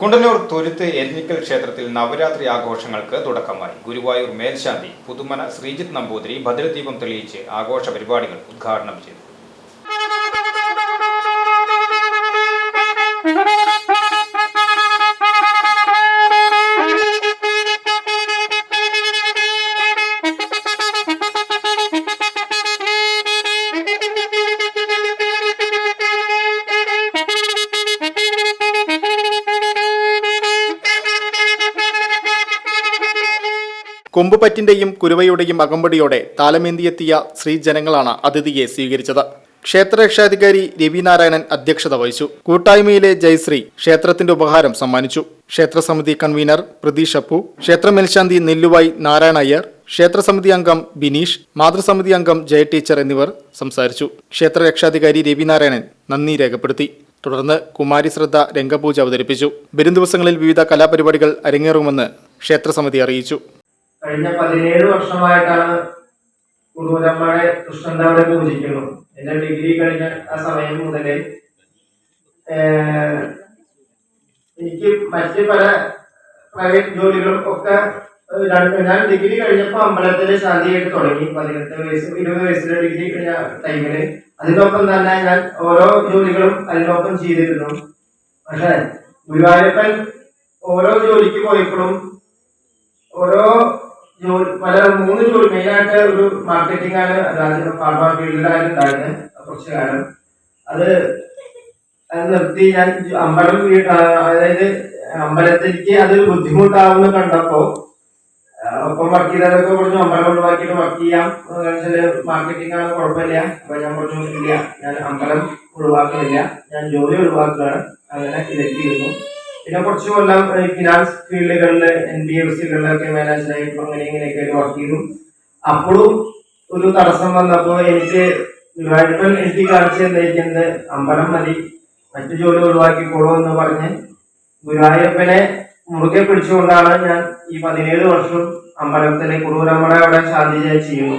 കുണ്ടന്നൂർ തുരുത്ത് എരിഞ്ഞിക്കൽ ക്ഷേത്രത്തിൽ നവരാത്രി ആഘോഷങ്ങൾക്ക് തുടക്കമായി. ഗുരുവായൂർ മേൽശാന്തി പുതുമന ശ്രീജിത്ത് നമ്പൂതിരി ഭദ്രദീപം തെളിയിച്ച് ആഘോഷ പരിപാടികൾ ഉദ്ഘാടനം ചെയ്തു. കൊമ്പുപറ്റിന്റെയും കുരുവയുടെയും അകമ്പടിയോടെ താലമേന്തിയെത്തിയ ശ്രീജനങ്ങളാണ് അതിഥിയെ സ്വീകരിച്ചത്. ക്ഷേത്രരക്ഷാധികാരി രവിനാരായണൻ അധ്യക്ഷത വഹിച്ചു. കൂട്ടായ്മയിലെ ജയശ്രീ ക്ഷേത്രത്തിന്റെ ഉപഹാരം സമ്മാനിച്ചു. ക്ഷേത്രസമിതി കൺവീനർ പ്രതീഷ് അപ്പു ക്ഷേത്ര മേൽശാന്തി നെല്ലുവായി നാരായണ അയ്യർ ക്ഷേത്രസമിതി അംഗം ബിനീഷ് മാതൃസമിതി അംഗം ജയ ടീച്ചർ എന്നിവർ സംസാരിച്ചു. ക്ഷേത്രരക്ഷാധികാരി രവിനാരായണൻ നന്ദി രേഖപ്പെടുത്തി. തുടർന്ന് കുമാരി ശ്രദ്ധ രംഗപൂജ അവതരിപ്പിച്ചു. വരും ദിവസങ്ങളിൽ വിവിധ കലാപരിപാടികൾ അരങ്ങേറുമെന്ന് ക്ഷേത്രസമിതി അറിയിച്ചു. കഴിഞ്ഞ പതിനേഴ് വർഷമായിട്ടാണ് കുറുവരമ്മയുടെ കൃഷ്ണന്താവരെ പൂജിക്കുന്നു എന്റെ ഡിഗ്രി കഴിഞ്ഞ ആ സമയം മുതലേ എനിക്ക് മറ്റ് പല പ്രൈവറ്റ് ജോലികളും ഒക്കെ ഞാൻ ഡിഗ്രി കഴിഞ്ഞപ്പോൾ അമ്പലത്തിൽ ശാന്തിയായിട്ട് തുടങ്ങി. പതിനെട്ട് വയസ്സ് ഇരുപത് വയസ്സിലെ ഡിഗ്രി കഴിഞ്ഞ ടൈമിൽ അതിനൊപ്പം തന്നെ ഞാൻ ഓരോ ജോലികളും അതിനൊപ്പം ചെയ്തിരുന്നു. പക്ഷെ ഗുരുവായൂരപ്പൻ ഓരോ ജോലിക്ക് പോയപ്പോഴും ഓരോ ജോലി പല മൂന്ന് ജോലി മെയിനായിട്ട് ഒരു മാർക്കറ്റിംഗ് ആണ് അതായത് ഫാർമ ഫീൽഡിലായിട്ടുണ്ടായിരുന്നു കുറച്ചു കാലം. അത് നിർത്തി ഞാൻ അമ്പലം അതായത് അമ്പലത്തിലേക്ക് അത് ബുദ്ധിമുട്ടാവുന്ന കണ്ടപ്പോ ഒപ്പം വർക്ക് ചെയ്തവരൊക്കെ കുറച്ച് അമ്പലം ഒഴിവാക്കിയിട്ട് വർക്ക് ചെയ്യാം. മാർക്കറ്റിംഗ് ആണ് കുഴപ്പമില്ല. അപ്പൊ ഞാൻ കുറച്ചു ഞാൻ അമ്പലം ഒഴിവാക്കുന്നില്ല ഞാൻ ജോലി ഒഴിവാക്കുകയാണ്. അങ്ങനെ ഇതെത്തിയിരുന്നു പിന്നെ കുറച്ച് കൊല്ലം ഫിനാൻസ് ഫീൽഡുകളിൽ എൻ ബി എഫ് സികളിലൊക്കെ മാനേജറായിട്ട് അങ്ങനെ ഇങ്ങനെയൊക്കെ വർക്ക് ചെയ്തു. അപ്പോഴും ഒരു തടസ്സം വന്നപ്പോൾ എനിക്ക് ഗുരുവായൂരപ്പൻ എനിക്ക് കാണിച്ചു തന്നിരിക്കുന്നത് അമ്പലം മതി മറ്റു ജോലി ഒഴിവാക്കിക്കോളൂ എന്ന് പറഞ്ഞ് ഗുരുവായൂരപ്പനെ മുറുകെ പിടിച്ചുകൊണ്ടാണ് ഞാൻ ഈ പതിനേഴ് വർഷം അമ്പലത്തിലെ കുറുവരമ്മയുടെ അവിടെ ശാന്തിജയം ചെയ്യുന്നു